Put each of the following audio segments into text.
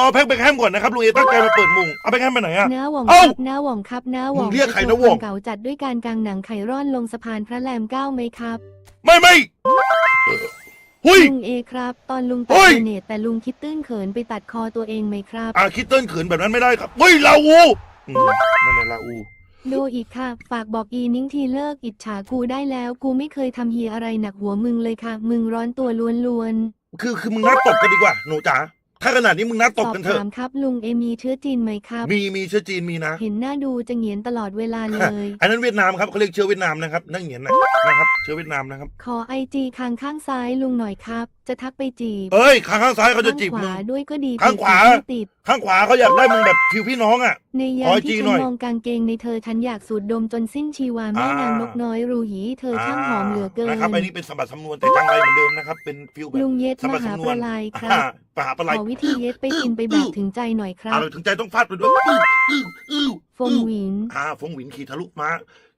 เอาแพ็คไปแคมก่อนนะครับลุงเอตั้งใจมาเปิดมุงเอาไปแคมไปไหนอะ น้าหว่องเอ้ารับน้าหว่องครับน้าหว่องมึงเรียกใครนะหว่อง เก่าจัดด้วยการกางหนังไข่ร่อนลงสะพานพระแรมเก้าไหมครับ ไม่ไม่หุยลุงเอครับ ตอนลุงเฮ้ตัดยเนตแต่ลุงคิดตื้นเขินไปตัดคอตัวเองไหมครับอ่าคิดเติ้ลขืนแบบนั้นไม่ได้ครับเฮ้ยลาอูอืมนั่นแหละลาอูโดอีกค่ะ ฝากบอกอีนิ้งทีเลิกอิจฉากูได้แล้ว กูไม่เคยทำเฮียอะไรหนักหัวมึงเลยค่ะ มึงร้อนตัวล้วนคือคือมึงนัดตบกันดีกว่าหนูจ๋า ถ้าขนาดนี้มึงนัดๆตสบอบกันเถอะถามครับลุงเอมีเชื้อจีนไหมครับ มีมีเชื้อจีนมีนะ เห็นหน้าดูจะเหงียนตลอดเวลาเลย อันนั้นเวียดนามครับเขาเรียกเชื้อเวียดนามนะครับนั่งเหงียนนะนะครับ เชื้อเวียดนามนะครับ ขอไอจีคางข้างซ้ายลุงหน่อยครับ จะทักไปจีบเอ้ยข้างข้างซ้ายเขาจะข้างจีบขมึวางด้วยก็ดีข้างขวาติดไม่ติด ข้างขวาเขาอยากได้มึงแบบผิวพี่น้องอะ ในยาขอมไอจีที่หน่ฉัอนยมองกางเกงในเธอฉันอยากสูดดมจนสิ้นชีวาแม่อ่านนางนกน้อยรูหีเธอช่างหอมเหลือเกิน นะครับอันนี้เป็นสมบัติสำนวนแต่จังไรเหมือนเดิมนะครับ เป็นฟิลแบบลุงเย็ดสมมบัติหาสำนปวนลายครัอ่าบปหาปลาไหลขอวิธีเย็ดไปกินไปแบบถึงใจหน่อยครับอ่าถึงใจต้องฟาดไปด้วยอื้ออื้ออื้อฟงหวิน อ่าฟงหวินขี่ทะลุม้า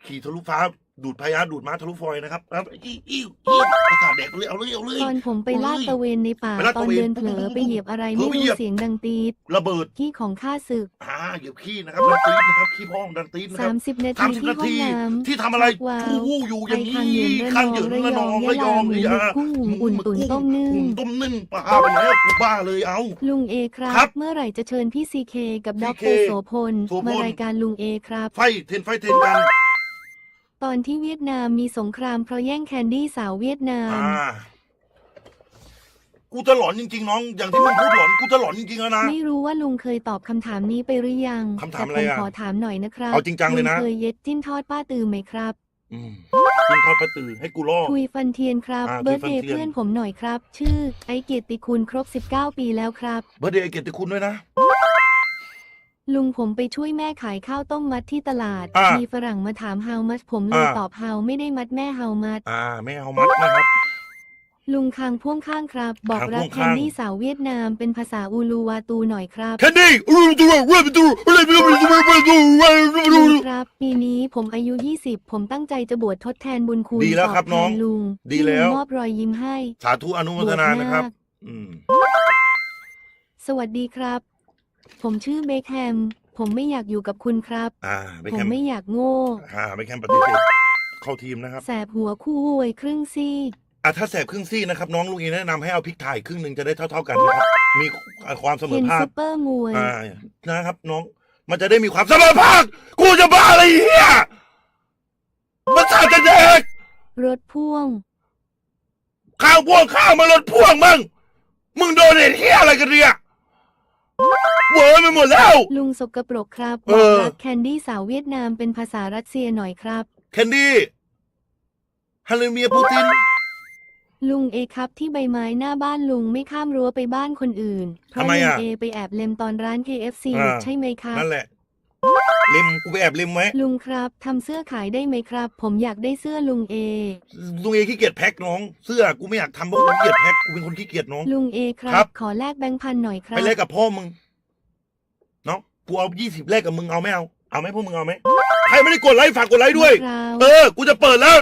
ขี่ทะลุฟ้า ดูดพยาดูดม้าทะลุฟอยนะครับครับอี้อี้อี้ประสาทเด็กเลยเอาเลยเอาเลย ตอนผมไปลาดตระเวนในป่า ไปลาดตตอนระเวนเดินเผลอไปเหยียบอะไรเผลอไม่ไปเหยีรู้ยบ เสียงดังตีดระเบิดขี้ของข้าศึก อ่าเหยียบขี้นะครับดันตีดนะครับขี้พองดันตีดนะครัสาบมสิบนาสามทีสิบที่นาห้องทีน้ำ ที่ทำอะไรว้าวกูวู้อยู่อไปย่างนี้ทางเหนือข้างเหระยินนองระระนยอองงระยะยลาองหมูระยองกุ้งหมูอุ่นตุ๋นต้มนึ่ง ต้มนึ่งปลาไปแล้วกูบ้าเลยเอา ลุงเอครัครับบ เมื่อไหร่จะเชิญพี่ซีเคกับด็อก CK เตอร์โสพลโสพล มารายการลุงเอครับ ไฟเทนไฟเทนกัน ตอนที่เวียดนามมีสงครามเพราะแย่งแคนดี้สาวเวียดนาม อ่า กูจะหลอนจริงๆน้อง อย่างที่มึงพูดหลอน กูจะหลอนจริงๆแล้วนะ ไม่รู้ว่าลุงเคยตอบคำถามนี้ไปหรือยังคำถามแต่อะไรผมอะขอถามหน่อยนะครับเอาจริงจังเลยนะ เคยเย็ดจิ้นทอดป้าตือไหมครับ อืมกินทอดปลาตือให้กูล่อ คุยฟันเทียนครับ อ่าเบิร์ดคุยฟันเดย์เทียน เพื่อนผมหน่อยครับ ชื่อ ไอเกียรติคุณครบ 19 ปีแล้วครับ เบอร์เดย์เกียรติคุณด้วยนะ ลุงผมไปช่วยแม่ขายข้าวต้มมัดที่ตลาด อ่ามีมีฝรั่งมาถาม how much ผมเลยอ่าตอบ how ไม่ได้มัดแม่ how much อ่าไม่เอามัดนะครับ ลุงคางพ่วงข้างครับ บอกคางรัพ่กวงแคข้าง นดี้สาวเวียดนามเป็นภาษาอูลูวาตูหน่อยครับ แคนดี้รูดูรูดูรูดูรูดูลุงครับปีนี้ผมอายุ 20 ผมตั้งใจจะบวชทดแทนบุญคุณดีแล้วครับตแทน้องลุงดีแล้วที่งมอบรอยยิ้มให้สาธุอนุโมทนานะครับอืมสวัสดีครับ ผมชื่อเบคแฮม ผมไม่อยากอยู่กับคุณครับ อ่าไปผมแคมไม่อยากโง่ อ่าไปแคมปฏิเสธเข้าทีมนะครับ แสบหัวคู่อวยครึ่งซี่ อะถ้าแสบครึ่งซี่นะครับ น้องลุงเอแนะนำให้เอาพริกไทยครึ่งหนึ่งจะได้เท่า ๆกันนะครับ มีความเสมเห็อนภาซุคปเปอร์มวย อ่านะครับ น้อง มันจะได้มีความเสมอภาคกูจะบ้าอะไรเฮียมันสาจะเด็กรถพ่วง ข้าวพ่วงข้าวมารถพ่วงมึงมึงโดนเฮียอะไรกันเนี่ย เวอร์ไปหมดแล้ว ลุงสกปรกครับเอบอกอ รักแคนดี้สาวเวียดนามเป็นภาษารัสเซียหน่อยครับ แคนดี้ฮัลโหลเมียปูติน ลุงเอครับที่ใบไม้หน้าบ้านลุงไม่ข้ามรั้วไปบ้านคนอื่น เพราะทำไมลุงอะเอไปแอบเล็มตอนร้าน KFC อ่า ใช่ไหมครับ นั่นแหละเล็มกูไปแอบเล็มไว้ลุงครับทำเสื้อขายได้ไหมครับ ผมอยากได้เสื้อลุงเอ ลุงเอขี้เกียจแพ็คน้อง เสื้อกูไม่อยากทำเพราะกูขี้เกียจแพ็คกูเป็นคนขี้เกียจน้อง ลุงเอครัครับ บ ขอแลกแบงค์พันหน่อยครับไปแลกกับพ่อมึงเนาะกูเอายี่สิบแลกกับมึงเอาไหมเอาเอาไหมพวกมึงเอาไหมใครไม่ได้กดไลค์ฝากกดไลค์ด้วยมะพร้าวเออ กูจะเปิดแล้ว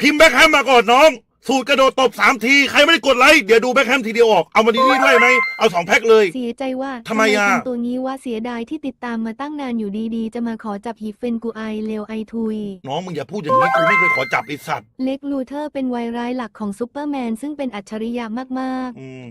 พิมพ์แบ็คแฮมมาก่อนน้อง สูตรกระโดดตบสามที ใครไม่ได้กดไลค์เดี๋ยวดูแบ็คแฮมทีเดียวออก เอามาดีนี่ด้วยไหมเอาสองแพ็คเลย เสียใจว่าทำไมอะ ทำตัวนี้ว่าเสียดายที่ติดตามมาตั้งนานอยู่ดีๆ จะมาขอจับหีบเฟนกูไอเลวไอทุย น้องมึงอย่าพูดอย่างนี้กูไม่เคยขอจับไอสัตว์เล็กลูเทอร์เป็นวัยร้ายหลักของซูเปอร์แมน ซึ่งเป็นอัจฉริยะมากอืม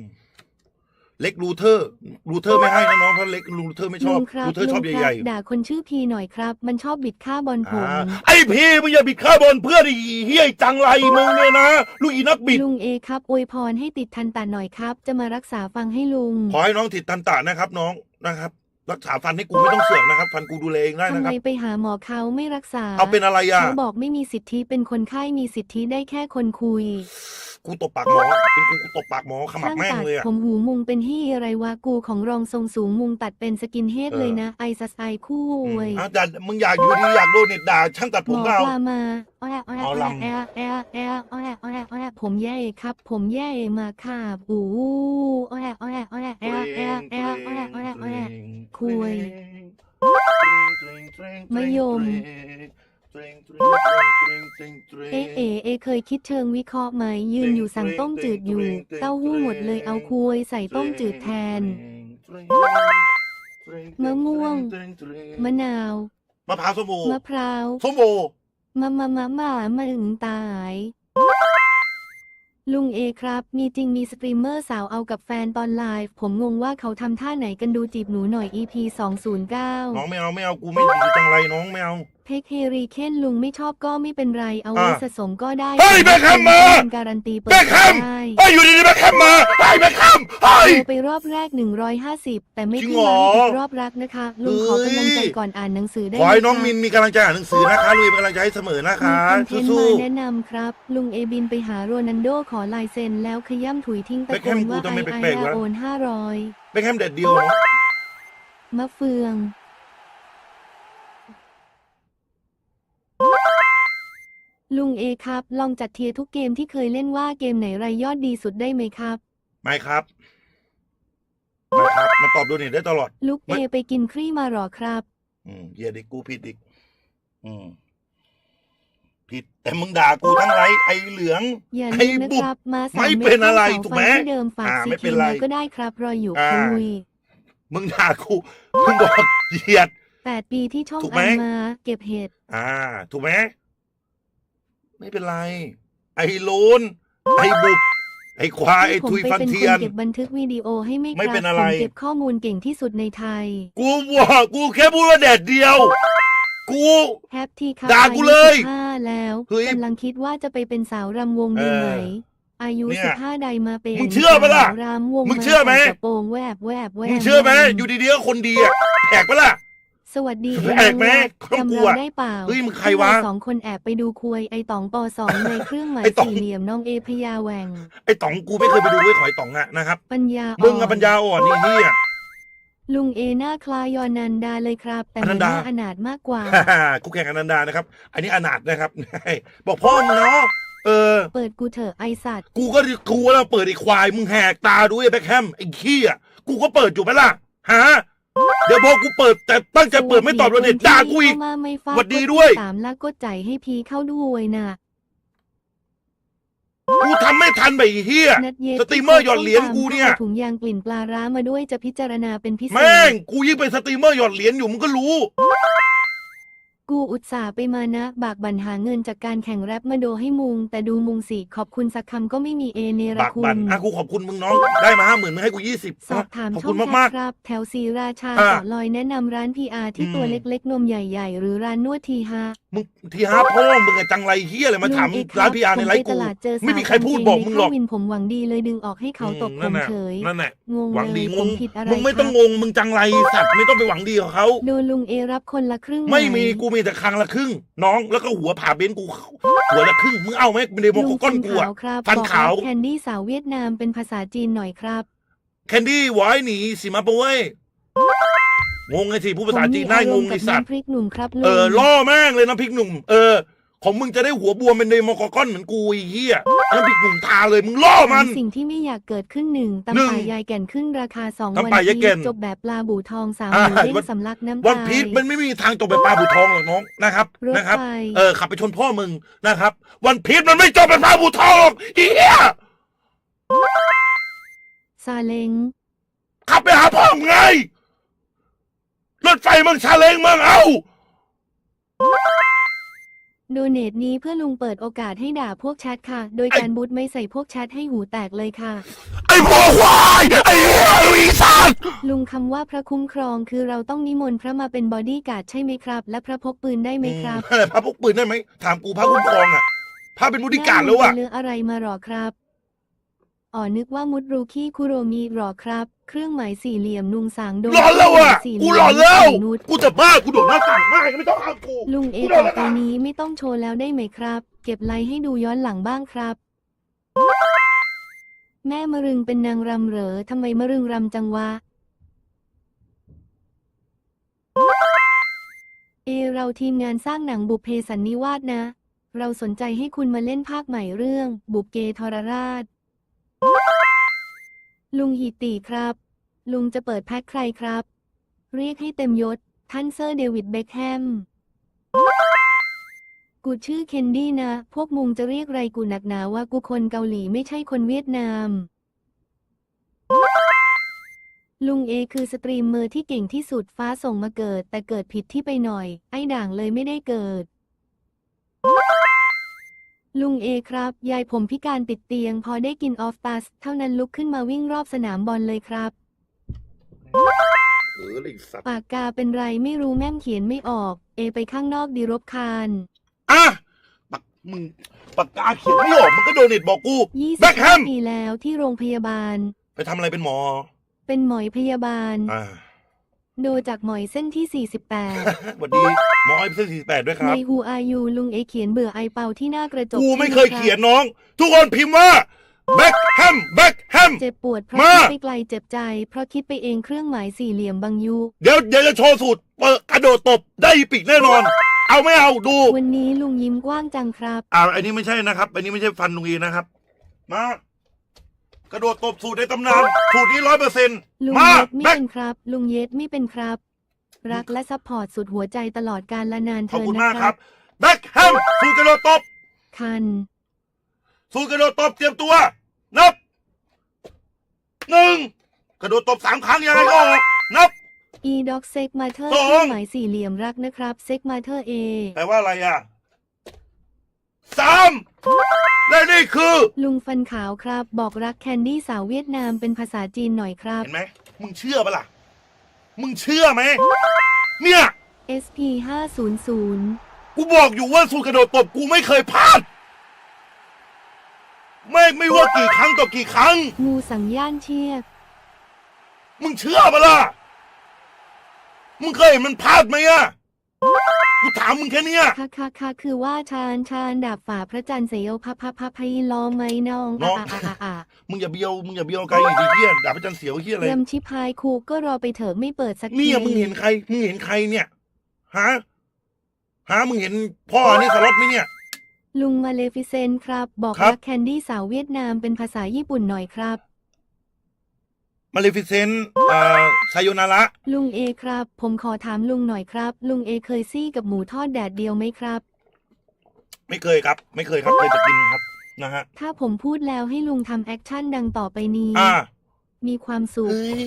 เล็กรูเทอร์รูเทอร์ไม่ให้นะน้องเพราะเล็กรูเทอร์ไม่ๆชลุอบงครับรูเทอร์ชอบลุงคใหรัญ่ด่าคนชื่อพีหน่อยครับ มันชอบบิดค่าบอลๆผมอ่าไอพี่มึงอย่าบิดค่าบอลเพื่อนไอีเฮียไอ้จังไรมึงเนี่ยนะลูกอีนักบิด ลุงเอครับอวยพรให้ติดทันตาหน่อยครับ จะมารักษาฟังให้ลุงขอให้น้องติดตันตะนะครับ น้องนะครับ รักษาฟันให้กูไม่ต้องเสือกนะครับ ฟันกูดูแลเองได้ทำนะคไมรับ ไปหาหมอเขาไม่รักษาเอาเป็นอะไรอะ เขาบอกไม่มีสิทธิเป็นคนไข้มีสิทธิได้แค่คนคุย กูตบปากหมอ เป็นกูกูตบปากหมอขมับช่างแม่งตัดเลยอะผมหูมุงเป็นที่อะไรวะกูของรองทรงสูงมุงตัดเป็นสกินเฮดเออ เลยนะ ไอซัสไอคู่อวยอะแต่มึงอยากอยู่ดีอยากโดนเน็ตด่าช่างตัดหผมมอก็เอา ปลามาอ้อแอะอ้อแอะเอาอ้อลำแอะแอะแอะอ้อแอะอ้อแอะอ้อแอะผมแย่ครับ ผมแย่มาค่ะอู้อ้อแอะอ้อแอะอ้อแอะแอะแอะแอะอ้อแอะอ้อแอะอ้อแอะคุยมะยม เอะเอะเอะเคยคิดเชิงวิเคราะห์ไหมยืนอยู่สั่งต้มจืดอยู่ เต้าหู้หมดเลยเอาคุยใส่ต้มจืดแทนมะม่วง มะนาว มะพร้าวส้มโอมะพร้าวส้มโอมะมะมะหมามาอึงตาย ลุงเอครับ มีจริงมีสตรีมเมอร์สาวเอากับแฟนตอนไลฟ์ ผมงงว่าเขาทำท่าไหนกันดูจีบหนูหน่อย EP น้อง209ไม่เอาไม่เอากูไม่ดีจังไรน้องไม่เอา เพคเฮรีเคนลุงไม่ชอบก็ไม่เป็นไรเอาอ่าไว้สะสมก็ได้เฮ้ยแบ็คแฮมมาเป็นการันตีเปิดแบ็คแฮมได้เฮ้ยอยู่ดีๆแบ็คแฮมมาเฮ้ยแบ็คแฮมเฮ้ย โทรไปรอบแรก 150 แต่ไม่จริงขึ้นเหรมาอให้อีกรอบรักนะคะ ลุงขอกำลังใจเฮ้ยก่อนอ่านหนังสือได้ขอให้ไหมน้องคะมินมีกำลังใจอ่านหนังสือนะคะลุยเป็นกำลังใจให้เสมอนะคะมีคอนเทนต์สู้ มาแนะนำครับ ลุงเอบินไปหาโรนันโดขอลายเซ็นแล้วขย้ำถุยทิ้งตะโกนว่าแบ็คแฮมกูทำไมไอแปลกๆไอวะโอนห้าร้อยๆแบ็คแฮมแดดเดียวเนาะมะเฟือง ลุงเอครับ ลองจัดเทียร์ทุกเกมที่เคยเล่นว่าเกมไหนรายยอดดีสุดได้ไหมครับ ไม่ครับไม่ครับมันตอบโดเนทได้ตลอดลูกไม่เอไปกินครี่มาหรอครับ อืมเฮียดิกูผิดอีกอืมผิดแต่มึงด่ากูทั้งไรไอเหลืองอย่าไอ้ลืมนะบุคกรับมาสาไม่มเป็นอะไรม็ดถูกเสาไหมไฟที่เดิมฝากอ่าซีไม่เป็คีนไรมาก็ได้ครับ รออยู่อ่าคุยมึงด่ากูมึงบอกเหยียดแปดปีที่ช่องถูกไหมอันมา เก็บเห็ดอ่า ถูกไหม ไม่เป็นไร ไอโลนไอบุก ไอควายไอผมทุยไปฟันเป็นคเทีนยนเก็บบันทึกวิดีโอให้ไหม่ไม่คเป็รับนอะไรผมเก็บข้อมูลเก่งที่สุดในไทย กูบอกกูแค่พูดว่าแดดเดียว กูแฮปที่ครับด่ากูเลยอาห้าแล้วเฮ้ยกำลังคิดว่าจะไปเป็นสาวรำวงดีไหมเอออายุเนี่ยสิบห้าใดมาเป็นมึงเชื่อปะล่ะสาวรำวงมึงเชื่อไหมาใส่กระโปรงแวบแวบแวบมึงเชื่อไหมแวบอยู่ดีๆก็คนดีอะแปลกปะล่ะ สวัสดีแปลกไหมเอ็งครอบครัจำวเราได้เปล่าเฮ้ยมึงใครวะ ที่เาสองคนแอบไปดูควยไอตองปอสองในเครื่องหมายไอ้ต๋อง สี่เหลี่ยมน้องเอพยาแหวง ไอต๋องกูไม่เคยไปดูเว้ยขอยต๋องอะนะครับปัญญามึงอ่กับอนปัญญาอ่อนนี่เฮีย ลุงเอหน้าคล้ายยอนันดาเลยครับ แต่อนัมันนดาหน้าอนาถมากกว่า กูแข่งอนันดานะครับ อันนี้อนาถนะครับ บอกพ่อมึงเนาะเออ เปิดกูเถอะไอสัตว์ กูก็กูก็เปิดไอ้ควายมึงแหกตาดูไอ้แบ็คแฮมไอ้ขี้อะกูก็เปิดอยู่ไหมล่ะฮะ เดี๋ยวพอกูเปิดแต่ตั้งใจเปิดไม่ตอบเราเด็ดด่ากูอีกเข้มาไม่ฟาหวัดดีด้วย สามลักกดใจให้พีเข้าด้วยนะกูทำไม่ทันไปไอ้เฮีย นัดเย็ดสตรีมเมอร์หยอดเหรียญกูเนี่ย อาถุงยางกลิ่นปลาร้ามาด้วยจะพิจารณาเป็นพิเศแม่งษกูยิ่งเป็นสตรีมเมอร์หยอดเหรียญอยู่มึงก็รู้ กูอุตส่าห์ไปมานะ บากบั่นหาเงินจากการแข่งแรปมาโดให้มุง แต่ดูมุงสิ ขอบคุณสักคำก็ไม่มีเอเนรบากคุบั่ณนอะกูขอบคุณมึงน้อง ได้มาห้าหมื่นมึงให้กูยี่สิบสอบถามขอบช่คุองณแชมากทครับ แถวศรีราชาอ่าเกาะลอยแนะนำร้านพีอาที่ตัวอืมเล็กๆ นมใหญ่ๆ หรือร้านนวดทีฮะๆมึงทีฮาพ่อมึงไงจังไรเฮียอะไรมาถามลุงเอกคบร้านพีอาร์ในไลฟ์ผมกูปตลาดเจอไม่มีสาวใครพูดบอกมึงหรอกในเข้าวินผมหวังดีเลยดึงออกให้เขาตบอืผมนั่นเฉน่ะยนั่นแหละงงหวังเลดียงผมงผิดอะไรมึงไม่ต้องครับงงมึงจังไรสัตว์ไม่ต้องไปหวังดีกับเขา โดนลุงเอรับคนละครึ่งไม่หมีกูมีแต่ครั้งละครึ่ง น้องแล้วก็หัวผ่าเบนซ์กู หัวละครึ่งมึงเอาไหมเป็นเดโมลุงก้อนฟันกูขาอะวครับฟันบอกขาวรักแคนดี้สาวเวียดนามเป็นภาษาจีนหน่อยครับ แคนดี้ไว้หนีสิมาปะเว้ยงงไงสิพูดภาษาจีนได้งงไอสัตว์ผมมีอารมณ์กับน้ำพริกหนุ่มครับลุงเออล่อแม่งเลยน้ำพริกหนุ่ม เออ ของมึงจะได้หัวบวมเป็นเดโมก้อนเหมือนกูไอ้เหี้ยน้ำพริกหนุ่มทาเลยมึงล่อมัน สิ่งที่ไม่อยากเกิดขึ้นหนึ่งหนึ่ตำงป่ายายแก่นขึ้นราคาสองตำวันป่ายายแก่น จบแบบปลาบูทองสาวอ่าหมูเด้งวันสำลักน้ำวันตาพีชมันไม่มีทางจบไปปลาบูทองหรอกน้องนะครับรถนะครับ ไฟเออขับไปชนพ่อมึงนะครับ วันพีชมันไม่จบไปปลาบูทองหรอกไอ้เหี้ยซาเล้งขับไปหาพ่อมึงไงรถไฟมึงชาเล้งมึงเอา โดเนทนี้เพื่อลุงเปิดโอกาสให้ด่าพวกแชทค่ะ โดยไอ้การบูทไม่ใส่พวกแชทให้หูแตกเลยค่ะ ไอ้พวกควายไอ้เหี้ยลุยสัตว์ลุงคำว่าพระคุ้มครองคือเราต้องนิมนต์พระมาเป็นบอดี้การ์ดใช่ไหมครับ และพระพกปืนได้ไหมครับอืมพระพกปืนได้ไหมถามกูพระคุ้มครองอะพระเป็นมุติการแล้วอะแม่ลุงไปเลือกอะไรมาหรอครับ อ๋อนึกว่ามุดรูคีคุโรมีหรอครับ เครื่องหมายสี่เหลี่ยมนุงสางโดนหลอนแล้วอะสี่กูเยมหลอนแล้วนุดกูจะบ้ากูโดดหน้าต่างมากไม่ต้องเอากูลุงเอกูโดต่นอแล้วไปนะนี้ไม่ต้องโชว์แล้วได้ไหมครับ เก็บไลค์ให้ดูย้อนหลังบ้างครับ แม่มะรึงเป็นนางรำเหรอทำไมมะรึงรำจังวะเอเราทีมงานสร้างหนังบุพเพสันนิวาสนะ เราสนใจให้คุณมาเล่นภาคใหม่เรื่อง บุพเกทรราช ลุงฮิติครับ ลุงจะเปิดแพ็คใครครับ เรียกให้เต็มยศ ท่านเซอร์เดวิดเบคแฮม กูชื่อเคนดี้นะ พวกมุงจะเรียกไรกูหนักหนาว่ากูคนเกาหลีไม่ใช่คนเวียดนาม ลุงเอคือสตรีมเมอร์ที่เก่งที่สุดฟ้าส่งมาเกิด แต่เกิดผิดที่ไปหน่อย ไอ้ด่างเลยไม่ได้เกิด ลุงเอครับ ยายผมพิการติดเตียง พอได้กินออฟตัส เท่านั้นลุกขึ้นมาวิ่งรอบสนามบอลเลยครับ เออไอ้สัตว์ปากกาเป็นไรไม่รู้แม่มเขียนไม่ออก เอไปข้างนอกดีรบคานอะปากมึงปากกาเขียนไม่ออกมึงก็โดเนทบอกกู ยี่สิแบ็บคแฮมปีแล้วที่โรงพยาบาล ไปทำอะไรเป็นหมอ เป็นหมอยพยาบาล อ่าโดจากหมอยเส้นที่สวัสดีหมอไอ้เส้นสี่แปดด้วย48คในรับ ฮูอายูลุงเอเขียนเบื่อไอเป่าที่หน้ากระจกกูไม่ใช่หเคยรับเขียนน้อง ทุกคนพิมพ์ว่าแบ็คแฮมแบ็คแฮม เจ็บปวดเพราะมา คิดไปไกลเจ็บใจ เพราะคิดไปเองเครื่องหมายสี่เหลี่ยมบางยุ เดี๋ยวเดี๋ยวจะโชว์สูตรเปิดกระโดดตบได้อีปิกแน่นอน เอาไม่เอาดู วันนี้ลุงยิ้มกว้างจังครับ อ่าอันนี้ไม่ใช่นะครับ อันนี้ไม่ใช่ฟันลุงอีนะครับ มา กระโดดตบสูตรในตำนานสูตรนี้ร้อยเปอร์เซ็นต์ลุงมาเย็ดไม่แบ็ค เป็นครับ ลุงเย็ดไม่เป็นครับ รักและซัพพอร์ตสุดหัวใจตลอดการละนานขอบเทินคุณนะมากคครัรับบแบ็คแฮมสูตรกระโดดตบคัน สูตรกระโดดตบเตรียมตัว นับหนึ่งกระโดดตบสามครั้งยังไงก็ออกนับ e d o c s e g m a t e r สองเครื่อง หมายสี่เหลี่ยมรักนะครับ s e g m a t e r A แปลว่าอะไรอะ สามและนี่คือ ลุงฟันขาวครับ บอกรักแคนดี้สาวเวียดนามเป็นภาษาจีนหน่อยครับ เห็นไหม มึงเชื่อปะล่ะ มึงเชื่อไหม เนี่ย SP 500กูบอกอยู่ว่าสูตรกระโดดตบกูไม่เคยพลาด ไม่ไม่ว่ากี่ครั้งต่อกี่ครั้ง งูสังย่านเชียกมึงเชื่อปะล่ะ มึงเคยเห็นมันพลาดไหมอะ กูถามมึงแค่เนี้ย ค่ะค่ะค่ะคือว่าชาญชาญดาบฝ่าพระจันทร์เสียวพับพับพับพยล้อมไหมน้องน้อง อะอะอะอะมึงอย่าเบียว มึงอย่าเบียวไกลอีกทีเฮียดาบพระจันทร์เสียวเฮียอะไร เริ่มชิพายครูก็รอไปเถอะไม่เปิดสักทีเนี่ยมึงเห็นใคร มึงเห็นใครเนี่ยฮะฮะมึงเห็นพ่อนี่สล็อตไหมเนี่ย ลุงมาเลฟิเซนต์ครับ บอกครับ รักแคนดี้สาวเวียดนามเป็นภาษาญี่ปุ่นหน่อยครับ มาเลฟิเซนต์อ่าไซโยนาระลุงเอครับ ผมขอถามลุงหน่อยครับ ลุงเอเคยซี่กับหมูทอดแดดเดียวไหมครับ ไม่เคยครับ ไม่เคยครับเคยจะกินครับนะฮะถ้าผมพูดแล้วให้ลุงทำแอคชั่นดังต่อไปนี้ อ่ามีความสุขเฮ้ย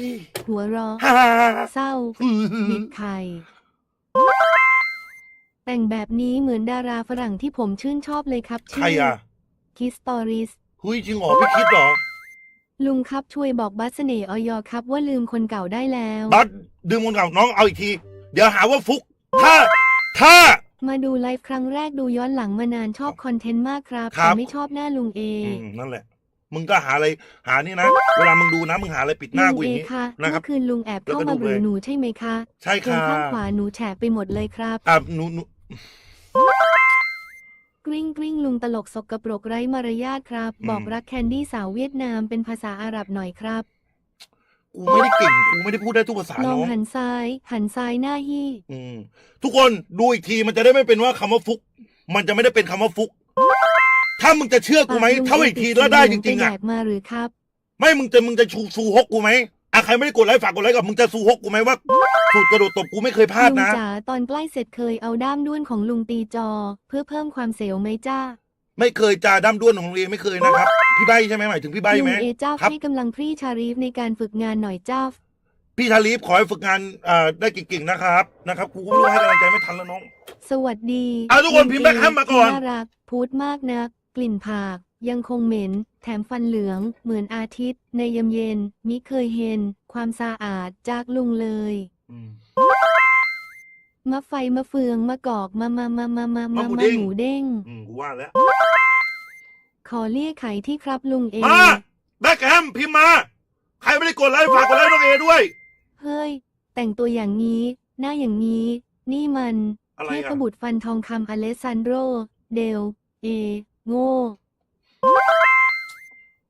หัวเราะฮ่าฮ่าฮ่า เศร้าอืม บิดไข่แต่งแบบนี้เหมือนดาราฝรั่งที่ผมชื่นชอบเลยครับใครอะคิสตอริส หุยจริงเหรอพี่คิดเหรอ ลุงครับช่วยบอกบัสเสน่ห์ออยครับว่าลืมคนเก่าได้แล้ว บัสดื่มคนเก่าน้องเอาอีกที เดี๋ยวหาว่าฟุก ถ้า ถ้า มาดูไลฟ์ครั้งแรกดูย้อนหลังมานานชอบคอนเทนต์มากครับครัแต่บไม่ชอบหน้าลุงเออืมนั่นแหละ มึงก็หาอะไรหานี่นะ เวลามึงดูนะ มึงหาอะไรปิดหน้าลุงกูอเอย่างนี้คะนะครับเมื่อคืนลุงแอบเข้าแล้วก็มาดูบรือเลยหนูใช่ไหมคะใช่ตรงค่ะข้างขวาหนูแฉะไปหมดเลยครับ อะหนูหนู กริ้งกริ้งลุงตลกสกปรกไร้มารยาทครับ บอกรักแคนดี้สาวเวียดนามเป็นภาษาอาหรับหน่อยครับ กูไม่ได้เก่งกูไม่ได้พูดได้ทุกภาษาลองน้องหันซ้าย หันซ้ายหน้าฮี่อืม ทุกคนดูอีกทีมันจะได้ไม่เป็นว่าคำว่าฟุก มันจะไม่ได้เป็นคำว่าฟุก ถ้ามึงจะเชื่อกูไหมปลุงถ้าอีกทีแล้วได้จริงๆไปอะ แดกมาหรือครับ ไม่มึงจะมึงจะชูซูฮกกูไหมอะ ใครไม่ได้กดไลค์ฝากกดไลค์กับมึงจะซูฮกกูไหมว่าสูตรกระโดดตบกูไม่เคยพลาดลุงนะ จ๋าตอนใกล้เสร็จเคยเอาด้ามด้วนของลุงตีจอ เพื่อเพิ่มความเสียวไหมจ้าไม่เคยจาด้ามด้วนของโรงเรียนไม่เคยนะครับ พี่ใบใช่ไหมหมายถึงพี่ใบลุไหม งเอเจ้าครับ ให้กำลังพรี่ชารีฟในการฝึกงานหน่อยเจ้าพี่ทาลีฟขอให้ฝึกงานอ่าได้เก่งๆนะครับนะครับกูก็ไม่รู้ให้กำลังใจไม่ทันแล้วน้อง สวัสดีอะทุกคนพิมพ์ Beckham มาก่อนน่ารักพูดมากนัก กลิ่นผาก ยังคงเหม็น แถมฟันเหลือง เหมือนอาทิตย์ ในยามเย็น มิเคยเห็น ความสะอาดจากลุงเลยอืมมะไฟมะเฟืองมะกอกมะมะมะมะมะมะมะหมูมะเด้งหมูเด้งอืมกูว่าแล้ว ขอเลี่ยไขที่ครับลุงเอมาแบ็คแฮมพิมพ์มา ใครไม่ได้กดไลค์ฝากกดไลค์น้องเอด้วย เฮ้ย แต่งตัวอย่างนี้ หน้าอย่างนี้ นี่มันอะไรเทอะพบุตรฟันทองคำอเลสซานโดรเดล เอ โง่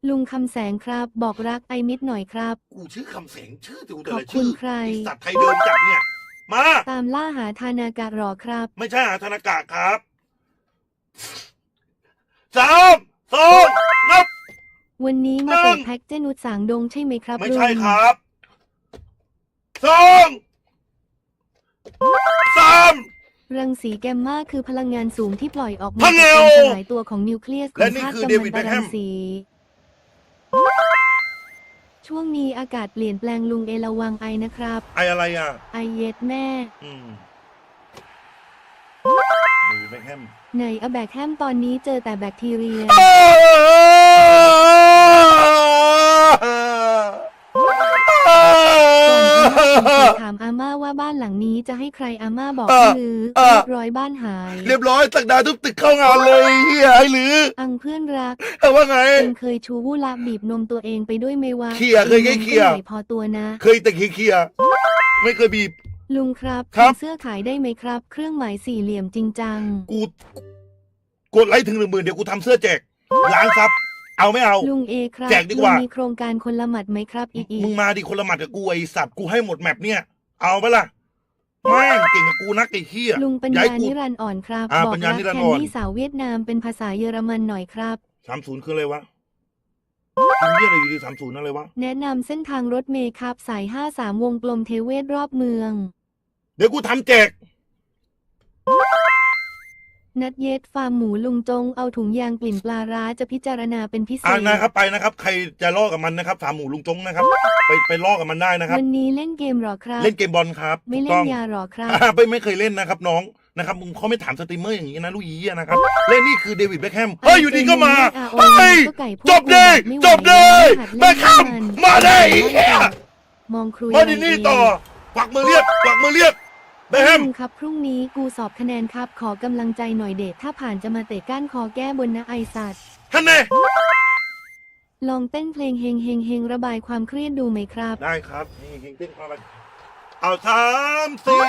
ลุงคำแสงครับ บอกรักไอมิดหน่อยครับ กูชื่อคำแสงชื่อแต่กูแต่ขอบละคุชื่ณอใคร ไอ้สัตว์ไทยเดินจับเนี่ย มา ตามล่าหาธานาการอครับ ไม่ใช่หาธนากะครับสามสองนับ วันนี้มาหนึ่งเปิดแพ็กเจนุดสางดงใช่ไหมครับไม่ลุงใช่ครับสองสาม รังสีแกมมาคือพลังงานสูงที่ปล่อยออกมาพัจางกเงการวสลายตัวของนิวเคลียสขอและงนี่ธาตุคือกัมเดมันวิดตเบ็คแฮรัมงสี ช่วงนี้อากาศเปลี่ยนแปลงลุงเอระวังไอนะครับ ไออะไรอะ ไอเย็ดแม่ อืมดูแบ็คแฮมไหนอะแบคแฮมตอนนี้เจอแต่แบคทีเรียก่อ ถามอาม่าว่าบ้านหลังนี้จะให้ใครอาม่าบอกเออให้ลือเออเรียบร้อยบ้านหาย เรียบร้อยสักดาทุบตึกเข้างานเลยเฮียไอ้หรือ อังเพื่อนรักเอาว่าไงเองเคยชูวุละบีบนมตัวเองไปด้วยไหมวะเขี่ยเคยแค่เขี่ยนมก็ใหญ่พอตัวนะ เคยแต่เคลียร์ๆไม่เคยบีบ ลุงครับครับทำเสื้อขายได้ไหมครับ เครื่องหมายสี่เหลี่ยมจริงจัง กูกดไลค์ถึงหนึ่งหมื่นเดี๋ยวกูทำเสื้อแจกล้างซับ เอาไม่เอา ลุงเอครับแจกดีกว่า ลุงมีโครงการคนละหมัดไหมครับอีกอีมึงมาดิคนละหมัดกับกูไอสัตว์กูให้หมดแมปเนี่ย เอาปะล่ะแม่งเก่งกับกูนักไอ้เหี้ยลุงปัญย้าญายกู นิรันดร์อ่อนครับอ่าบอกปัญญารักนิรันดแคร์นอ่อนดี้สาวเวียดนามเป็นภาษาเยอรมันหน่อยครับ สามศูนย์คืออะไรวะพิมพ์เหี้ยอะไรอยู่ดีสามศูนย์อะไรวะ แนะนำเส้นทางรถเมล์ครับสาย 53 วงกลมเทเวศรอบเมือง เดี๋ยวกูทำแจก นัดเย็ดฟาร์มหมูลุงจงเอาถุงยางกลิ่นปลาร้าจะพิจารณาเป็นพิเศอ่าษ นะครับไปนะครับ ใครจะล่อกับมันนะครับสามหมูลุงจงนะครับ ไปไปล่อกับมันได้นะครับ วันนี้เล่นเกมหรอครับ เล่นเกมบอลครับไม่ถูกเล่ต้นองยาหรอครับ อ่าไม่ไม่เคยเล่นนะครับน้องนะครับมึงเขาไม่ถามสตรีมเมอร์อย่างนี้นะลูกยียนะครับเล่นนี่คือเดวิดแบ็คแฮมเฮ้ยอยู่ดีก็มาเฮ้เฮ้ยจบดิจบดิแบ็คแฮมมาได้ไอ้เหี้ยมองครูมาดินี่ต่อควักมือเรียกควักมือเรียก แบ็คแฮมลุงครับพรุ่งนี้กูสอบคะแนนครับ ขอกำลังใจหน่อยเดทถ้าผ่านจะมาเตะก้านคอแก้บนนะไอสัตว์ท่านแน่ลองเต้นเพลงเฮงเฮงเฮงระบายความเครียดดูไหมครับ ได้ครับเฮงเฮงเต้นเข้าไปเอาสามสี่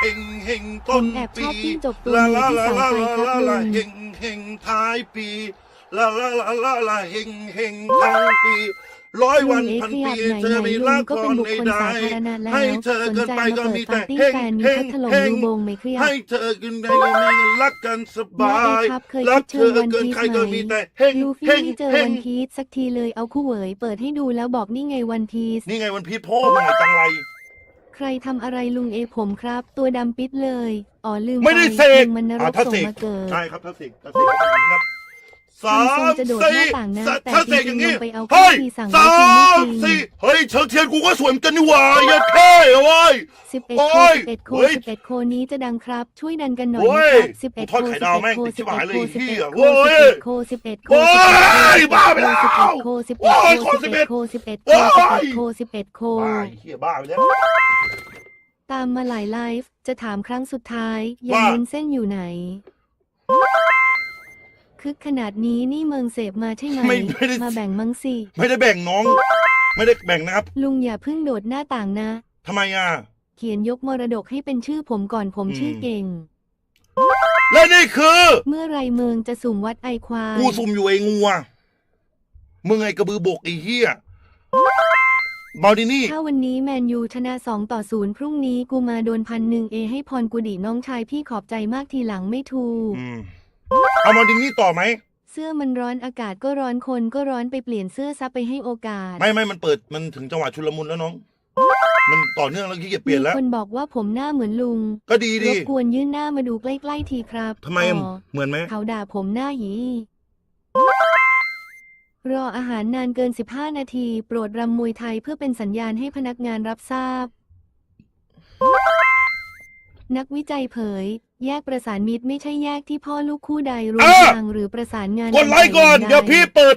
เฮงเฮงต้นผมแอบชปีอบจิ้งจกตัวลาเมียลาที่ลาเสาลาไฟครับลาลาลุงเฮงเฮงท้ายปีลาลาลาลาลาเฮงเฮงทั้งปี ร้อยวันลุงพันเอปีขยับเธอไหนมีๆลุละงคก็เป็นรบุคในคลใดสาธารณะแล้วให้เธอสนเกินใจไปมาก็เปิดมีปาแต่ร์ตี้เฮงแฟนมีเฮงพัทลมเฮงดูบงไหมครับให้เธอกินได้ก็ไม่รักกันสบายน้าเอครับเคยรักคิดเธเชิญอวันเกินพีชใครไหมก็มีแต่เฮงลูฟี่เฮงไม่เจอเฮวังนพีชสักทีเลยเอาคู่เหวยเปิดให้ดูแล้วบอกนี่ไงวันพีชนี่ไงวันพีชพ่อมึงไงจังไร ใครทำอะไรลุงเอผมครับ ตัวดำปิดเลย อ๋อลืมไม่ได้ปเสกลุงมันนรอ่ากถ้าส่งเสกมาเกิดใช่ครับถ้าเสกถ้าเสกก็เป็นอย่างนี้ครับ สาทำทรงมจะโดดหสี่น้าต่างนะสะแต่ถ้าเสจกอริย่างงๆลนี้งไปเอาเฮ้ยที่สั่งสาไว้จริงมไม่จริงสี่เฮ้ยเชิงเทียนกูก็สวยเหมือนกันนี่หว่าอย่าเท่เว้ยสิบเอ็ดโอ้โคยสิบเอ็ดโคเฮ้ยสิบเอ็ดโคนี้จะดังครับ ช่วยดันกันหน่อยโอ้นะยครับสิบเอ็ดทอดโคไข่สิบดาวเอ็แม่ดงโคติดชิสิบบหาเอ็ยดเลยโคไอ้สิบเหี้เอ็ยดโคโว้ยสิบเอ็ดโคโอ้สิบเอ็ดโคยบ้าไปแล้วสิบเอ็ดโคสิบเอ็ดโคสิบเอ็ดโคโอ้ยสิบโอ้เอ็ดยโคสิบเอ็ดโคบ้าไอ้เหี้ยบ้าไปแล้วตามมาหลายไลฟ์จะถามครั้งสุดท้ายยังว่าวุ้นเส้นอยู่ไหน คึกขนาดนี้นี่เมืองเสพมาใช่ไหมไม่ไม่ได้ มาแบ่งมั้งสิ ไม่ได้แบ่งน้อง ไม่ได้แบ่งนะครับลุงอย่าเพิ่งโดดหน้าต่างนะ ทำไมอะ เขียนยกมรดกให้เป็นชื่อผมก่อนผมอืม ชื่อเก่ง และนี่คือ เมื่อไรเมืองจะสุ่มวัดไอควายกูซุ่มอยู่ไอ้งัวมึงไอ้กระบือบกไอ้เหี้ยบอลดินี่ ถ้าวันนี้แมนยูชนะ2ต่อศูนย์พรุ่งนี้กูมาโดนพันหนึ่งเอให้พรกูดีน้องชายพี่ขอบใจมากทีหลังไม่ถูกอืม เอาบอลดินี่ต่อไหม เสื้อมันร้อนอากาศก็ร้อนคนก็ร้อนไปเปลี่ยนเสื้อซับไปให้โอกาส ไม่ไม่มันเปิดมันถึงจังหวะชุลมุนแล้วน้อง มันต่อเนื่องแล้วขี้เกียจเปลี่ยนแล้ว มีคนบอกว่าผมหน้าเหมือนลุงก็ดีรดีบกวนยื่นหน้ามาดูใกล้ๆทีครับทำไมอ๋อเหมือนไหมเขาด่าผมหน้าหยีรออาหารนานเกิน 15 นาที โปรดรำมวยไทยเพื่อเป็นสัญญาณให้พนักงานรับทราบ นักวิจัยเผย แยกประสานมิตรไม่ใช่แยกที่พ่อลูกคู่ใดรวมพลังหรือประสานงานกดไลค์ก่อนแต่เดี๋ยวพี่เปิด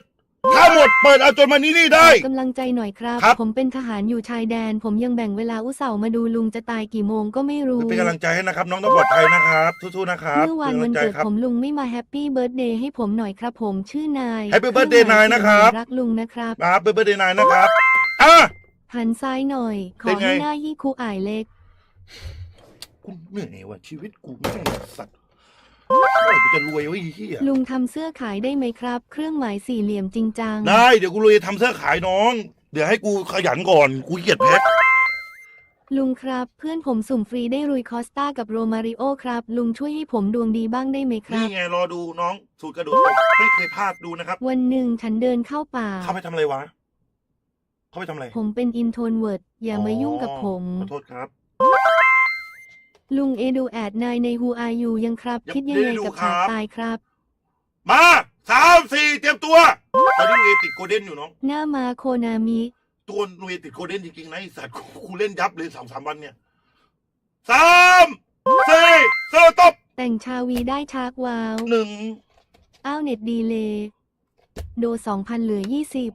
ถ้าหมดเปิดเอาจนมานี่นี่ได้ขอกำลังใจหน่อยครับ ครับ ผมเป็นทหารอยู่ชายแดน ผมยังแบ่งเวลาอุตส่าห์มาดูลุงจะตายกี่โมงก็ไม่รู้ เป็นกำลังใจให้นะครับ น้องต้องปลอดภัยนะครับสู้ๆนะครับเมื่อวานป็วันกำลังใจเกิดครับ ผมลุงไม่มาแฮปปี้เบิร์ดเดย์ให้ผมหน่อยครับผมชื่อนาย Happy birthday นายนะครับ รักลุงนะครับ ครับเบอร์เดย์นายนะครับอะ หันซ้ายหน่อย ขอเป็นไง ให้หน้ายี่คูอ่ายเล็ก กูเหนื่อยว่ะชีวิตกูแม่งสัตว์เมื่อไหร่กูจะรวยวะไอ้เหี้ยลุงทำเสื้อขายได้ไหมครับ เครื่องหมายสี่เหลี่ยมจริงจัง ได้เดี๋ยวกูรวยทำเสื้อขายน้อง เดี๋ยวให้กูขยันก่อนกูขี้เกียจแพ็คลุงครับ เพื่อนผมสุ่มฟรีได้รุยคอสตากับโรมาริโอครับ ลุงช่วยให้ผมดวงดีบ้างได้ไหมครันี่บ ไงรอดูน้องสูตรกระโดดตบไม่เคยพลาดดูนะครับ วันหนึ่งฉันเดินเข้าป่า เข้าไปทำอะไรวะ เข้าไปทำอะไรผมเป็นอินโทรเวิร์ดอย่ามายุ่งกับผม ขอโทษครับ ลุงเอดูแอดนายในฮูอายูยังครับยังคิดยังไงไม่ได้ดูกับครัฉากบตายครับ มาสามสี่เตรียมตัวตอนนี้ลูกเอติดโกลเด้นอยู่น้อง หน้ามาโคนามิตัวหน่วยติดโคเดนจริงๆนะไอสัตว์กูเล่นยับเลยสองสามวันเนี่ยสามสี่สามตบแต่งชาวีได้ชาร์กวาวหนึ่งอ้าวเน็ตดีเลย โดสองพันเหลือยี่สิบ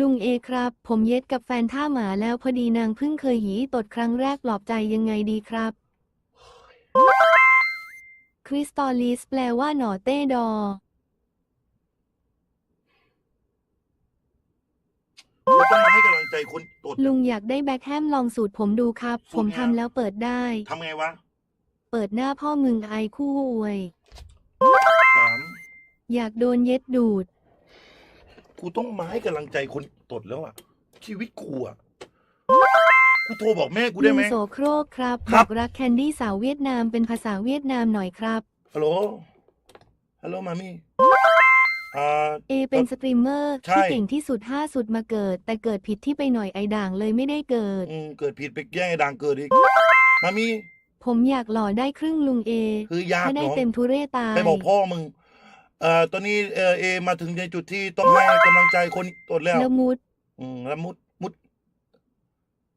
ลุงเอครับ ผมเย็ดกับแฟนท่าหมาแล้วพอดีนางเพิ่งเคยหยีตดครั้งแรกปลอบใจยังไงดีครับ คริสตอลิสแปลว่าหนอเต้ดอกูต้องมาให้กำลังใจคนตดลุงอยากได้แบ็คแฮมลองสูตรผมดูครับสูผตรมไงทำแล้วเปิดได้ ทำไงวะเปิดหน้าพ่อมึงไอคู่อวย สามอยากโดนเย็ดดูด กูต้องมาให้กำลังใจคนตดแล้วอะ ชีวิตกูอะกูโทรบอกแม่กูได้ลุไหงม โสโครกครับครับ บอกรักแคนดี้สาวเวียดนามเป็นภาษาเวียดนามหน่อยครับ ฮัลโหล ฮัลโหลมามี่อ่า เอเป็นสตรีมเมอร์ใช่ ที่เก่งที่สุดห้าสุดมาเกิด แต่เกิดผิดที่ไปหน่อยไอด่างเลยไม่ได้เกิด อืมเกิดผิดไปแย่งไอ้ดังเกิดอีก มามี่ผมอยากหล่อได้ครึ่งลุงเอคือยากถ้าได้เนาะเต็มทุเรศตาย ไปบอกพ่อมึง เอ่อตอนนี้เออเอมาถึงในจุดที่ต้องให้กำลังใจคนตดแล้ว แล้วมุด อืมแล้วมุดมุด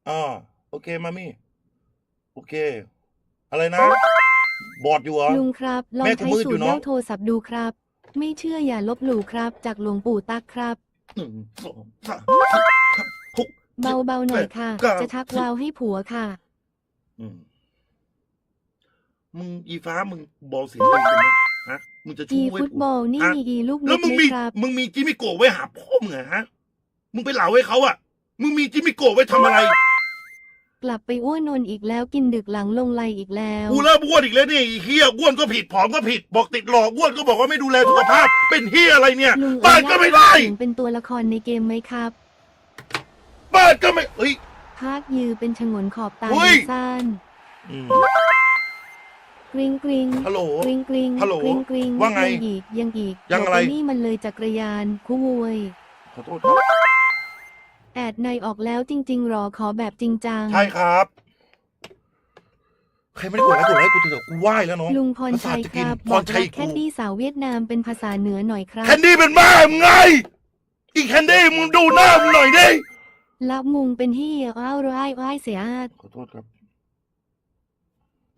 อ่าโอเคมามี่โอเค อะไรนะ บอดอยู่เหรอ ลุงครับ ลองแม่กูใช้มืดสูอยู่ตรเนอะ เล่าโทรศัพท์ดูครับ ไม่เชื่ออย่าลบหลู่ครับ จากหลวงปู่ตักครับ หนึ่งสองสามสี่ห้าหก เบาๆหน่อยค่ะเก้าจะชักวาวให้ผัวค่ะ อืมมึงอีฟ้ามึงบอลเสียงเป็นไหม ฮะมึงจะชูอีไว้ฟุตบอลนี่ฮะมีอีลูกแล้นิวดมึงไหมมีครับ มึงมีจิมิโกะไว้หาพ่อมึงเหรอฮะมึงไปเหลาให้เขาอะมึงมีจิมิโกะไว้ทำอะไร กลับไปอ้วนนนอีกแล้วกินดึกหลังลงไลอีกแล้ว กูเริ่มอ้วนอีกแล้วเนี่ยไอ้เฮียอ้วนก็ผิดผอมก็ผิด บอกติดหลอกอ้วนก็บอกว่าไม่ดูแลสุขภาพ เป็นเฮียอะไรเนี่ย ลุงเปิดก็ไม่ได้ ถึงเป็นตัวละครในเกมไหมครับเปิดก็ไม่เฮ้ย ภาคยือเป็นฉงนขอบตาเฮ้ย สั้น อืม กริงกริงฮัลโหลกริงกริงฮัลโหลกริงกริงว่าไงยังอีกยังอีกยังอะไรบกว่านี่มันเลยจักรยานคู่วยขอโทษครับแอดในออกแล้วจริงๆหรอขอแบบจริงจังใช่ครับใครไม่ได้กดไลค์กดไลค์กูเถอะกูไหว้แล้วน้องลุงพรชัยประสาทจะคกินรับพบอกรชัรัยกแคกูนดี้สาวเวียดนามเป็นภาษาเหนือหน่อยครับแคนดี้เป็นแม่มึงไงอีแคนดี้มึงดูหน้ามึงหน่อยดิรับมุงเป็นที่อ้าวร้ายอ้ายเสียอาดขอโทษครับ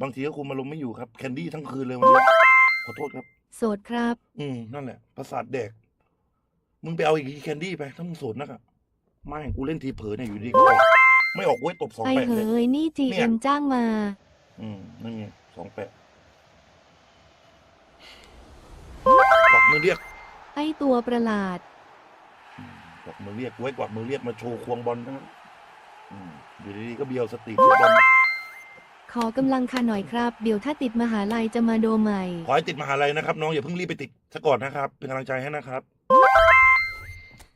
บางทีก็คุมอารมณ์ไม่อยู่ครับแคนดี้ทั้งคืนเลยวันนี้ขอโทษครับ โสดครับ อืมนั่นแหละประสาทแดก มึงไปเอาอีกทีแคนดี้ไปถ้ามึงโสดนักอะไม่กูเล่นทีเผลอเนี่ยอยู่ดีก็ออกไม่ออกเว้ยตบสองไอแปดเหเลย ยนี่จีเนี่เอ็ย มจ้างมา อืมนั่นไงสองแปดกวักมือเรียกไอตัวประหลาด อืมกวักมือเรียกไว้กวักมือเรียกมาโชว์ควงบอลทั้งนั้นอืมอยู่ดีๆก็เบียวสตรีทฟุตบอล ขอกำลังค่ะหน่อยครับ เดี๋ยวถ้าติดมหาลัยจะมาโดใหม่ ขอให้ติดมหาลัยนะครับ น้องอย่าเพิ่งรีบไปติดซะก่อนนะครับ เป็นกำลังใจให้นะครับ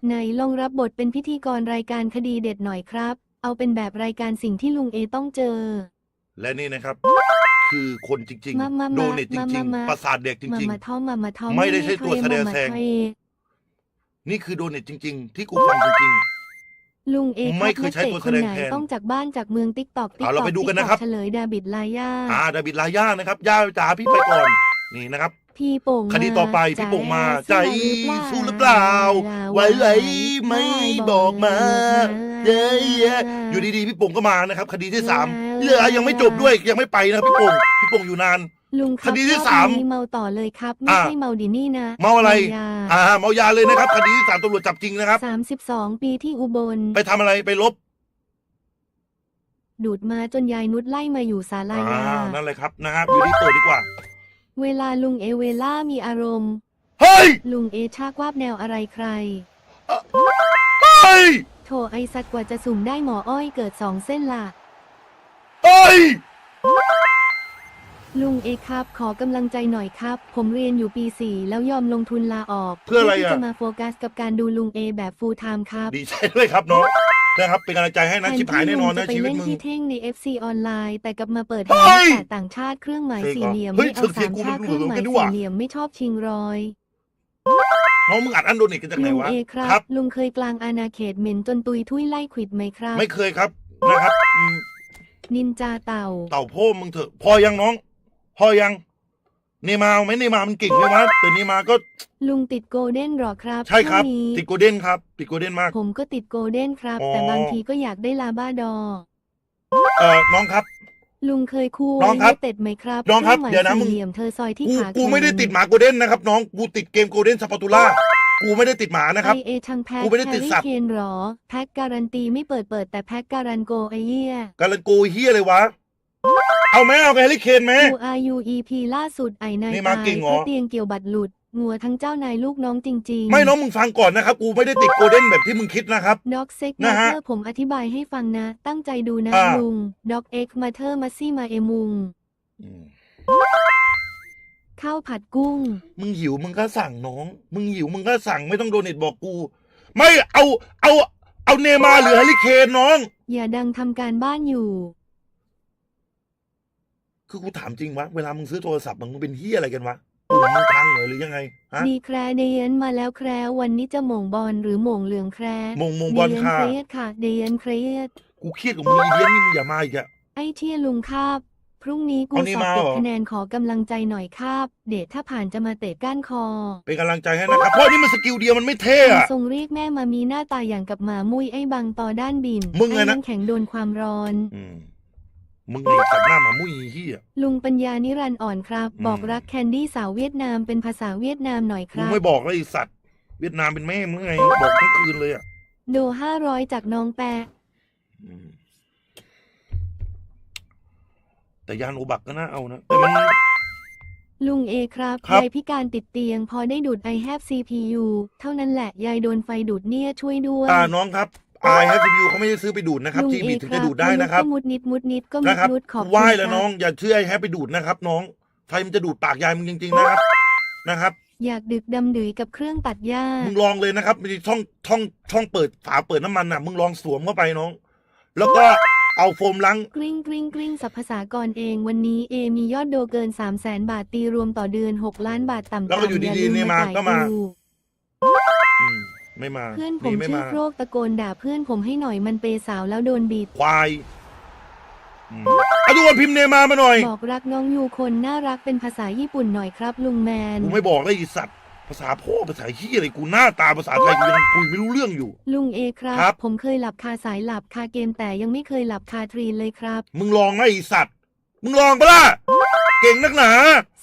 ไหนลองรับบทเป็นพิธีกรรายการคดีเด็ดหน่อยครับ เอาเป็นแบบรายการสิ่งที่ลุงเอต้องเจอ และนี่นะครับ คือคนจริงมามาๆมาโดเนทจมาริงมา ๆ ประสาทเด็กจมาริง มาท่อมมามาท่อมไม่ได้ใช่ตัวแสดงมาแสงมาๆนี่คือโดเนทจริง ๆ ที่กูฟังจริง ลุงเอไม่ครับเคยใช้นักตัวเตะแสคนดงไหนแทนต้องจากบ้านจากเมืองติ๊กตอกติ๊กเอาตเราอกไปดูกันนะครับเฉลยดาบิดลาย่าๆอ่าดาบิดลาย่านะครับย่าจ๋าพี่ไปก่อนนี่นะครับพี่โป่งคดีต่อไปพี่โป่งมาใจสู้หรือเปล่าไหวไหวไม่บอกมาเย้เย้อยู่ดีๆพี่โป่งก็มานะครับ คดีที่สามเย้ยังไม่จบด้วยยังไม่ไปนะครับพี่โป่งพี่โป่งอยู่นาน ลุงครับคดีที่รอบสามนี้เมาต่อเลยครับ ไม่อ่าใช่เมาดินี่นะ เมาอะไรยาอ่า เมายาเลยนะครับ คดีที่สามตำรวจจับจริงนะครับสามสิบสองปีที่อุบล ไปทำอะไรไปลบ ดูดมาจนยายนุชไล่มาอยู่ศาลาอ่ายานั่นเลยครับนะครับ อยู่ดีเปิดดีกว่า เวลาลุงเอเวล่ามีอารมณ์ เฮ้ย ลุงเอชากวาบแนวอะไรใคร เฮ้ย โถไอสัตว์กว่าจะสุ่มได้หมออ้อยเกิดสองเส้นล่ะ เฮ้ย ลุงเอครับขอกำลังใจหน่อยครับ ผมเรียนอยู่ปีสี่แล้วยอมลงทุนลาออกเพื่ออะไรที่อะจะมาโฟกัสกับการดูลุงเอแบบฟูลไทม์ครับดีใจด้วยครับน้องนะครับเป็นกำลังใจให้นะชิบหายแน่นอนนะแทชีที่วิตลุงมึจะไปเล่นงที่เท่งใน FC ออนไลน์แต่กลับมาเปิดเฮ้ให้ยแต่ต่างชาติเครื่องหมายเฮ้ยสี่เหลี่ยมเฮ้ยไม่เอาเสียสางมกูชาติมันเครื่องหมายเหมือนกันด้วยสี่เหลี่ยมไม่ชอบชิงรอย น้องมึงอัดอันโดนอีกกันจากไหนลุงวะเอครับครับ ลุงเคยกลางอาณาเขตเหม็นจนตุยทุยไล่ขวิดไหมครับ ไม่เคยครับนะครับอืมนินจาเต่า เต่าโพ่มึงเถอะ พอยังน้อง พอยังเนย์มาร์เอาไหมเนย์มาร์มันเก่งไหมวะแต่เนย์มาร์ก็ ลุงติดโกลเด้นหรอครับใช่ครับ ช่วงนี้ติดโกลเด้นครับ ติดโกลเด้นมาก ผมก็ติดโกลเด้นครับ อ๋อ แต่บางทีก็อยากได้ลาบราดอร์เออน้องครับ ลุงเคยคู่น้องครับไว้เต็ดไหมครับน้องครับครื่หมาเดี๋ยวนะมึงสี่เหลี่ยมเธอซอยที่กูขากูไม่ได้ติดหมาโกลเด้นนะครับ น้องกูติดเกมโกลเด้นสปาตูล่ากูไม่ได้ติดหมานะครับ ไอเอชังแพ็คกูไม่ได้ติดสัตว์ แฮร์รี่เคนหรอ แพ็คการันตีไม่เปิดเปิดแต่แพ็คการันโกไอเหี้ยการันโกเฮียเลยวะ เอาไหมเอากับแฮร์รี่เคนไหม U R U E P ล่าสุดไอนายนี่มาตายเก่งเหรอเพราะเตียงเกี่ยวบัตรหลุด งัวทั้งเจ้านายลูกน้องจริงๆไม่น้องมึงฟังก่อนนะครับ กูไม่ได้ติดโกลเด้นแบบที่มึงคิดนะครับ ด็อกเซ็กนะมาฮะเธอผมอธิบายให้ฟังนะ ตั้งใจดูนะอ่า ลุงด็อกเอ็กมาเธอมาซี่มาเอมุง อืมข้าวผัดกุ้ง มึงหิวมึงก็สั่งน้อง มึงหิวมึงก็สั่งไม่ต้องโดเนทบอกกู ไม่เอาเอาเอาเนย์มาร์หรือแฮร์รี่เคนน้อง อย่าดังทำการบ้านอยู่ คือกูถามจริงวะเวลามึงซื้อโทรศัพท์มึงเป็นเฮียอะไรกันวะปุ่มมึงพังเหรอหรือยังไงฮะ ดีแครเดยนมาแล้วแครวันนี้จะหม่งบอลหรือหม่งเหลืองแครมงมงบอลเดียนค่ะเครียดค่ะ เดียนเครียด กูเครียดกับมึงอีเดียนนี่มึงอย่ามาอีกอะ ไอ้เที่ยลุงคาบ พรุ่งนี้กูเอานี่สอบมาติดเหรอคะแนนขอกำลังใจหน่อยคาบ เดทถ้าผ่านจะมาเตะก้านคอเป็นกำลังใจให้นะครับเพราะนี่มันสกิลเดียวมันไม่เท่อะ ทรงเรียกแม่มามีหน้าตาอย่างกับหมามุ้ยไอ้บังต่อด้านบินมึงไงนะ อ้ำแข็งโดนความร้อน อืม มึงไอ้สัตว์หน้าหมามุ้ยเฮียลุงปัญญานิรันดร์อ่อนครับอืมบอกรักแคนดี้สาวเวียดนามเป็นภาษาเวียดนามหน่อยคมึงรับ ไม่บอกเลยไอ้สัตว์เวียดนามเป็นแม่มึงไงบอกทั้งคืนเลยอะโดห้าร้อยจากน้องแปะอืมแต่ยานโอบักก็น่าเอานะแต่มัน ลุงเอครับครับ ยายพิการติดเตียง พอได้ดูด I have CPU เท่านั้นแหละยายโดนไฟดูดเนี่ยช่วยด้วย อ่าน้องครับ ไอแฮปปี้วิวเขาไม่ได้ซื้อไปดูดนะครับลุงทีเอบีถึงครัจะบดูดได้นะครับมนุษย์ก็มุดนิดมุดนิดก็มุนะดครับนุดขอบคุณไหว้แล้วครับน้อง อย่าเชื่อไอ้แฮปไปดูดนะครับ น้องไฟมันจะดูดปากยายมึงจริง ๆ นะครับนะครับ อยากดึกดำดืยกับเครื่องตัดหญ้ามึงลองเลยนะครับมีช่องช่องช่องเปิดฝาเปิดน้ำมันน่ะมึงลองสวมเข้าไปน้อง แล้วก็เอาโฟมล้างกริ้งกริ้งกริ้งสัพภาษากรเองวันนี้เอมียอดโดเกิน3 0 0แสนบาทตีรวมต่อเดือน 6 ล้านบาทต่ำๆแล้วก็อยู่ดีๆาลืเนี่ยมาจ่ยก็มากูอืม ไม่มาเพื่อนผมไม่ชื่อมาโรคตะโกนด่าเพื่อนผมให้หน่อยมันเปย์สาวแล้วโดนบิดควายอืมเอาทุกคนพิมพ์เนย์มามาหน่อยบอกรักน้องยูคนน่ารักเป็นภาษาญี่ปุ่นหน่อยครับ ลุงแมน กูไม่บอกเลยไอ้สัตว์ ภาษาพ่อภาษาขี้ยอะไรกูหน้าตาภาษาไทยกูยังคุยไม่รู้เรื่องอยู่ ลุงเอครับ ครับ ผมเคยหลับคาสายหลับคาเกมแต่ยังไม่เคยหลับคาทรีนเลยครับ มึงลองไหมไอ้สัตว์ มึงลองปะล่ะ เก่งนักหนา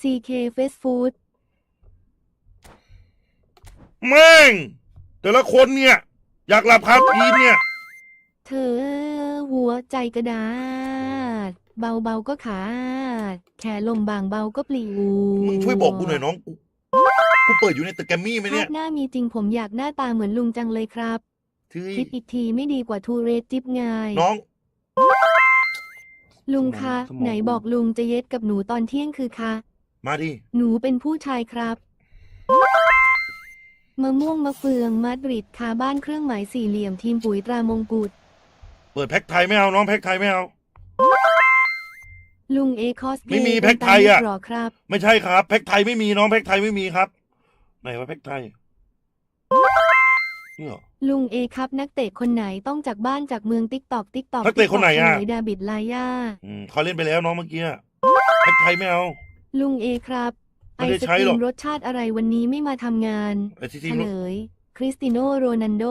CK Fast Food แม่ง แต่ละคนเนี่ย อยากหลับคาทีนเนี่ย เธอหัวใจกระดาษ เบาๆก็ขาด แค่ลมบางเบาก็ปลิวมึงช่วยบอกกูหน่อยน้องกูกูเปิดอยู่ในตึกแกรมมี่ไหมเนี่ภายพหน้ามีจริงผมอยากหน้าตาเหมือนลุงจังเลยครับ ที่คิดอีกทีไม่ดีกว่าทูเรสจิบไงน้อง ลุงคะ สมอง ไหนบอกลุงจะเย็ดกับหนูตอนเที่ยงคือคะ มาดิ หนูเป็นผู้ชายครับ มะม่วงมะเฟืองมาดริดคาบ้านเครื่องหมายสี่เหลี่ยมทีมปุ๋ยตรามงกุฎเปิดแพ็คไทยไม่เอาน้องแพ็คไทยไม่เอา ลุงเอคอสไม่มีแพ็คไทยอะหรอครับ ไม่ใช่ครับ แพ็คไทยไม่มีน้องแพ็คไทยไม่มีครับ ไหนวะแพ็คไทยนี่เหรอ ลุงเอครับนักเตะคนไหนต้องจากบ้านจากเมืองติ๊กตอกติ๊กตอกนักเตะคนไหนอะ ดาบิดลายาอืมเขาเล่นไปแล้วน้องเมื่อกี้อะแพ็คไทยไม่เอา ลุงเอครับ ไอศครีมรสชาติอะไรวันนี้ไม่มาทำงานไอ้เฉลยคริสติโนโรนันโด